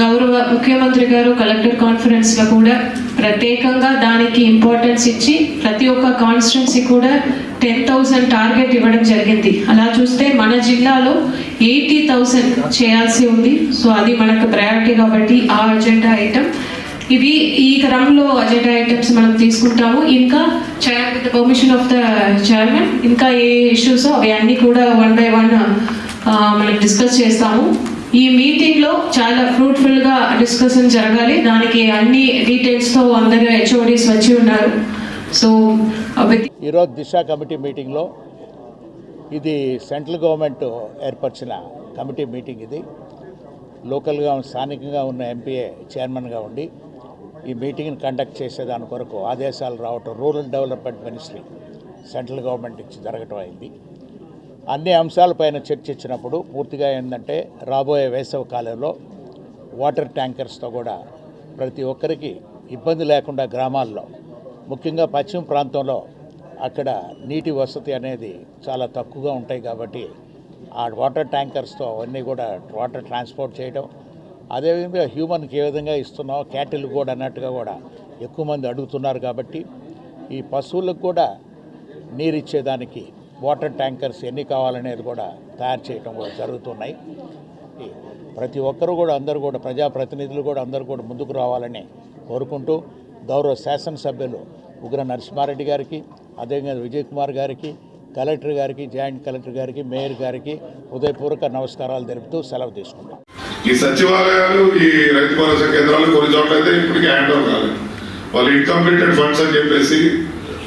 గౌరవ ముఖ్యమంత్రి గారు కలెక్టర్ కాన్ఫరెన్స్లో కూడా ప్రత్యేకంగా దానికి ఇంపార్టెన్స్ ఇచ్చి ప్రతి ఒక్క కాన్స్టిట్యున్సీ కూడా టెన్ థౌసండ్ టార్గెట్ ఇవ్వడం జరిగింది. అలా చూస్తే మన జిల్లాలో ఎయిటీ థౌసండ్ చేయాల్సి ఉంది. సో అది మనకు ప్రయారిటీ కాబట్టి ఆ అజెండా ఐటమ్. ఇవి ఈ క్రమంలో అజెండా ఐటమ్స్ మనం తీసుకుంటాము. ఇంకా chair with permission of the chairman ఇంకా ఏ ఇష్యూస్ అవి అన్ని కూడా వన్ బై వన్ మనం డిస్కస్ చేస్తాము. ఈ మీటింగ్లో చాలా ఫ్రూట్ఫుల్గా డిస్కషన్ జరగాలి. దానికి అన్ని డీటెయిల్స్తో అందరూ హెచ్ఓడిస్ వచ్చి ఉన్నారు. సో ఈరోజు దిశ కమిటీ మీటింగ్లో ఇది సెంట్రల్ గవర్నమెంట్ ఏర్పరిచిన కమిటీ మీటింగ్ ఇది. లోకల్గా స్థానికంగా ఉన్న ఎంపీఏ చైర్మన్గా ఉండి ఈ మీటింగ్ని కండక్ట్ చేసేదాని కొరకు ఆదేశాలు రావటం rural development ministry central government ఇచ్చి జరగటం అయింది. అన్ని అంశాలపైన చర్చించినప్పుడు పూర్తిగా ఏంటంటే రాబోయే వేసవి కాలంలో వాటర్ ట్యాంకర్స్తో కూడా ప్రతి ఒక్కరికి ఇబ్బంది లేకుండా గ్రామాల్లో ముఖ్యంగా పశ్చిమ ప్రాంతంలో అక్కడ నీటి వసతి అనేది చాలా తక్కువగా ఉంటాయి కాబట్టి ఆ వాటర్ ట్యాంకర్స్తో అవన్నీ కూడా వాటర్ ట్రాన్స్పోర్ట్ చేయడం అదేవిధంగా హ్యూమన్కి ఏ విధంగా ఇస్తున్నామో క్యాటిల్ కూడా అన్నట్టుగా కూడా ఎక్కువ మంది అడుగుతున్నారు కాబట్టి ఈ పశువులకు కూడా నీరు ఇచ్చేదానికి వాటర్ ట్యాంకర్స్ ఎన్ని కావాలనేది కూడా తయారు చేయడం కూడా జరుగుతున్నాయి. ప్రతి ఒక్కరు కూడా అందరూ కూడా ప్రజాప్రతినిధులు కూడా అందరూ కూడా ముందుకు రావాలని కోరుకుంటూ గౌరవ శాసనసభ్యులు ఉగ్ర నరసింహారెడ్డి గారికి అదేవిధంగా విజయ్ కుమార్ గారికి కలెక్టర్ గారికి జాయింట్ కలెక్టర్ గారికి మేయర్ గారికి హృదయపూర్వక నమస్కారాలు తెలుపుతూ సెలవు తీసుకుంటాం. ఈ సచివాలయాలు ఈ రైతు భరోసా కేంద్రాలు కొన్ని చోట్ల అయితే ఇప్పటికీ హ్యాండ్ ఓవర్ కాలేదు. వాళ్ళు ఇన్కంప్లీటెడ్ ఫండ్స్ అని చెప్పేసి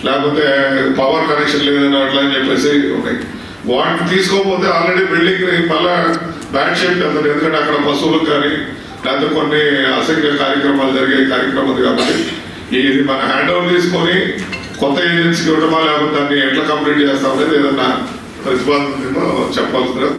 లేకపోతే పవర్ కనెక్షన్ లేదని అట్లా అని చెప్పేసి ఉన్నాయి. వాటిని తీసుకోకపోతే ఆల్రెడీ బిల్డింగ్ మళ్ళా బ్యాడ్ షేప్ వెళ్తుంది ఎందుకంటే అక్కడ పశువులకు కానీ లేకపోతే కొన్ని అసంఖ్య కార్యక్రమాలు జరిగే కార్యక్రమం ఉంది కాబట్టి ఇది మన హ్యాండ్ ఓవర్ తీసుకొని కొత్త ఏజెన్సీకి ఇవ్వడమా లేకపోతే దాన్ని ఎట్లా కంప్లీట్ చేస్తాం అనేది ఏదన్నా ప్రతిపాదన చెప్పాల్సిందిగా